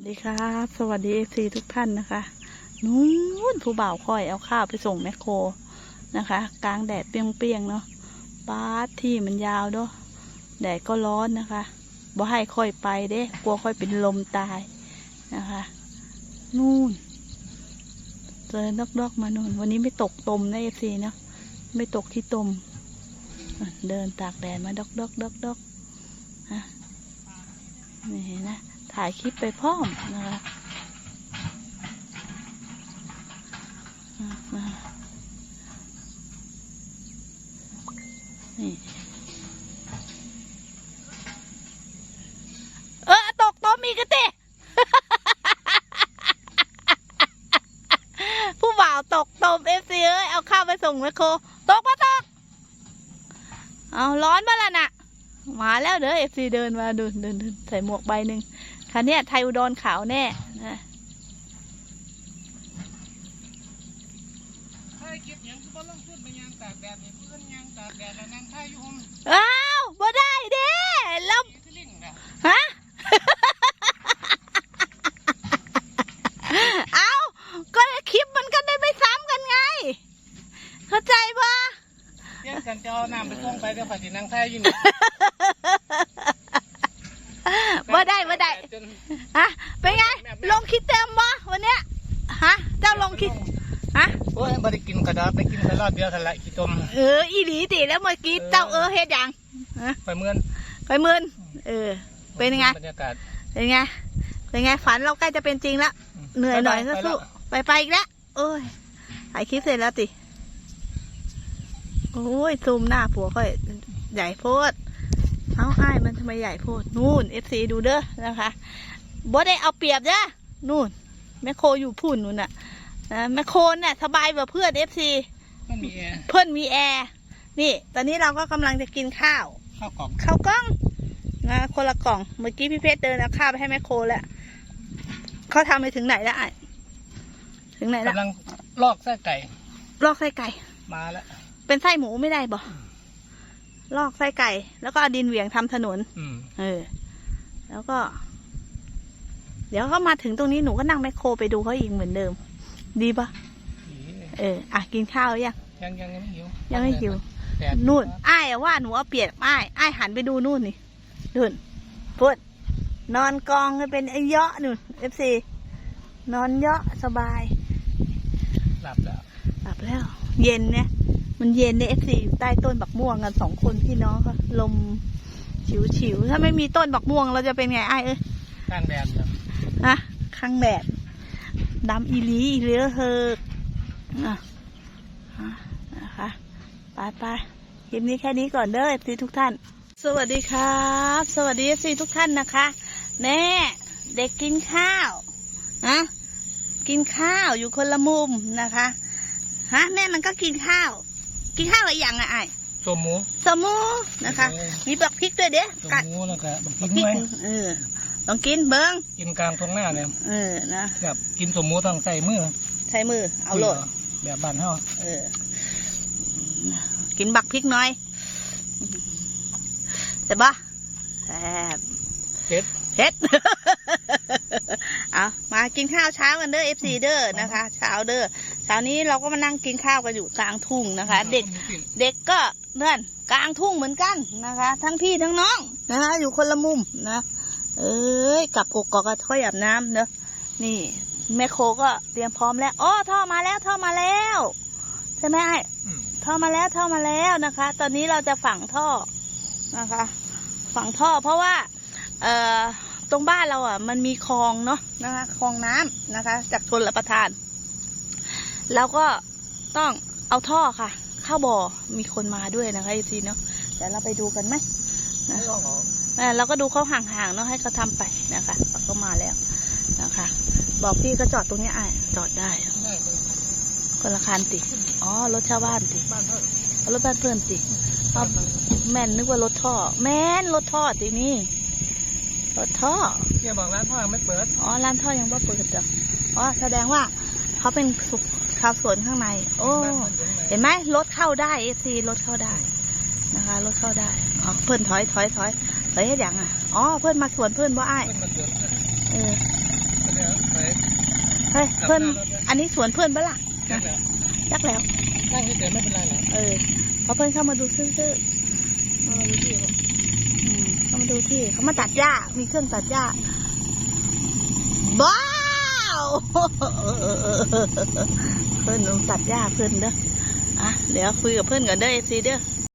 วัสดีครับ สวัสดีเอฟซีทุกท่านนะคะนู้นผู้บ่าวคอยเอาข้าวไปส่งแมคโครนะคะ กลางแดดเปรี้ยงๆเนาะป้าดที่มันยาวเนาะแดดก็ร้อนนะคะบ่ให้ค่อยไปเด้กลัวค่อยเป็นลมตายนะคะ นู่นเจอดอกๆมานู่น วันนี้ไม่ตกตมนะเอฟซีเนาะไม่ตกที่ตมอะเดินตากแดดมาดอกดอกดอกๆอะนี่นะ ถ่ายคลิปไปพร้อมนะคะนี่เออตกต๊ะมีกระเตะผู้บ่าวตกตมเอฟซีเอ้ย เอาข้าวไปส่งแมคโครตกปะตก เอาร้อนมาละน่ะ มาแล้วเด้อเอฟซีเดินมาดูเดินเดินใส่หมวกใบหนึ่ง คันเนี้ยไทยอุดรขาวแน่นะถ้าคิดหยังคือบ่ลงทุนไปยางตากแดดนี่เพื่อนยางตากแดดแล้วนั่งท่าอยู่ห่มอ้าวบ่ได้เด้แล้วที่ลิงน่ะฮะเอาก็คลิปมันก็ได้ไม่ซ้ำกันไง เข้าใจปะเพียงกันจะเอาน้ำไปส่งไปเดี๋ยวฝาสินั่งท่าอยู่นี่บ่ได้บ่ได้ จนฮะเป็นไง ลงคลิดเต็มบ่วันเนี้ยฮะเจ้าลงคลิดฮะโอ้ยบ่ได้กินกระดาษไปกินแต่รอบเดียวเท่าไหร่ขี้ต้มเอออีหลีติแล้วเมื่อกี้เจ้าเออเฮ็ดหยังฮะไปเมื่อนไปหมื่นเออ เป็นไงบรรยากาศเป็นไงเป็นไงฝันเราใกล้จะเป็นจริงแล้วเหนื่อยหน่อยก็ไปสู้แล้วไปไปอีกแล้วโอ้ยถ่ายคลิปเสร็จแล้วติโอ้ยซูมหน้าผัวค่อยใหญ่โพดเอาอ้าย มันทำไมใหญ่โพดนู่นเอฟซีดูเด้อนะคะบ่ได้เอาเปรียบเด้อนู่นแมคโครอยู่พุ่นนู่นน่ะนะแมคโครน่ะสบายกว่าเพื่อนเอฟซีมันมีแอร์เพื่อนมีแอร์นี่ตอนนี้เราก็กำลังจะกินข้าวข้าวกล่องข้าวกล้องนะคนละกล่องเมื่อกี้พี่เพชรเดินเอาข้าวไปให้แม่โคแล้วเขาทำไปถึงไหนแล้วอะถึงไหนแล้วกำลังลอกไส้ไก่ ลอกไส้ไก่มาแล้วเป็นไส้หมูไม่ได้บ่ ลอกไส้ไก่ แล้วก็เอาดินเหวี่ยงทำถนนอืมเออ แล้วก็ เดี๋ยวเขามาถึงตรงนี้หนูก็นั่งแมคโครไปดูเขาอีกเหมือนเดิม ดีปะอีเอออะกินข้าวหรือยังยังยังยังไม่หิวยังไม่หิวแดดนู่นอ้ายอะว่าหนูเอาเปรียบอ้ายอ้ายหันไปดูนู่นนี่นู่นพุดนอนกองกันเป็นไอ้เยาะนู่นเอฟซีนอนเยาะสบาย หลับแล้ว หลับแล้ว เย็นเนี่ย มันเย็นในเอฟซีอยู่ใต้ต้นบักม่วงกันสองคนพี่น้องค่ะลมฉิวฉิวๆถ้าไม่มีต้นบักม่วงเราจะเป็นไงไอ้ายเอ้ยกลางแดดครับนะข้างแดดดำอีหลีอีเหลือเฮอกอะอะนะคะไปไปคลิปนี้แค่นี้ก่อนเด้อซีทุกท่าน สวัสดีครับ สวัสดีซีทุกท่านนะคะแน่เด็กกินข้าวนะกินข้าวอยู่คนละมุมนะคะฮะแม่มันก็กินข้าว กินข้าวอะไรอย่างอะไอ้สมหมูสมูนะคะ มีบักพริกด้วยเด้สมกัดหมูแล้วก็บักบักิกนพริกไว้เออลองกินเบิ้งกินกลางทงหน้าเนี่ยเออนะแบบกินสมหมูต้องใส่มือใช้มือเอาโหลดแบบบ้านเฮาเออ กินบักพริกหน้อยแต่บปะแซ่บเผ็ดเฮ็ดเอามากินข้าวเช้ากันเด้อเอฟซีเด้อนะคะ เช้าเด้อ เช้านี้เราก็มานั่งกินข้าวกันอยู่กลางทุ่งนะคะ เด็กเด็กก็เพื่อนกลางทุ่งเหมือนกันนะคะ ทั้งพี่ทั้งน้องนะคะ อยู่คนละมุมนะ เอ้ยกลับกกอกก็ค่อยอาบน้ำเนอะนี่แม่โคก็เตรียมพร้อมแล้วอ๋อท่อมาแล้วท่อมาแล้วใช่ไหมไอ้อืมท่อมาแล้วท่อมาแล้วนะคะ ตอนนี้เราจะฝังท่อนะคะ ฝังท่อเพราะว่า เอ่อตรงบ้านเราอะ มันมีคลองเนาะนะคะคลองน้ำนะคะ จากชนรับประทาน เราก็ต้องเอาท่อค่ะ เข้าบ่อมีคนมาด้วยนะคะอีกทีเนาะเดี๋ยวเราไปดูกันไหมไม่ต้องเอาเออเราก็ดูเขาห่างๆเนาะให้เขาทำไปนะคะเขาก็มาแล้วนะคะ บอกพี่ก็จอดตรงนี้อะจอดได้ได้เลยคนละคันติอ๋อรถชาวบ้านติบ้านเฮาเอารถบ้านเพื่อนติเอาแม่นนึกว่ารถท่อ แม่นรถท่อตินี่รถท่อเฮียบอกร้านพ่อยังไม่เปิด อ๋อ ร้านท่อยังบ่เปิดจ้ะอ๋อ แสดงว่าเขาเป็นสุข ชาวสวนข้างใน โอ้บ้านมันอยู่ข้างในเห็นไหมรถเข้าได้เอซีรถเข้าได้นะคะรถเข้าได้อ๋อเพื่อนถอยถอยถอยถอยเฮ็ดอย่างอะอ๋อเพื่อนมาสวนเพื่อนบ่อ้ายเพิ่นมาเกิดเออเพื่อนอันนี้สวนเพื่อนปะล่ะนั่นแหละยักแล้วนั่งเฉยๆไม่เป็นไรหรอกเออพอเพื่อนเข้ามาดูซื่อๆเออดูที่อืมเข้ามาดูที่เขามาตัดหญ้ามีเครื่องตัดหญ้าบ้าวเพื่อนลงตัดหญ้าเพื่อนเด้ออะเดี๋ยวคุยกับเพื่อนก่อนเด้อเอซีเด้อ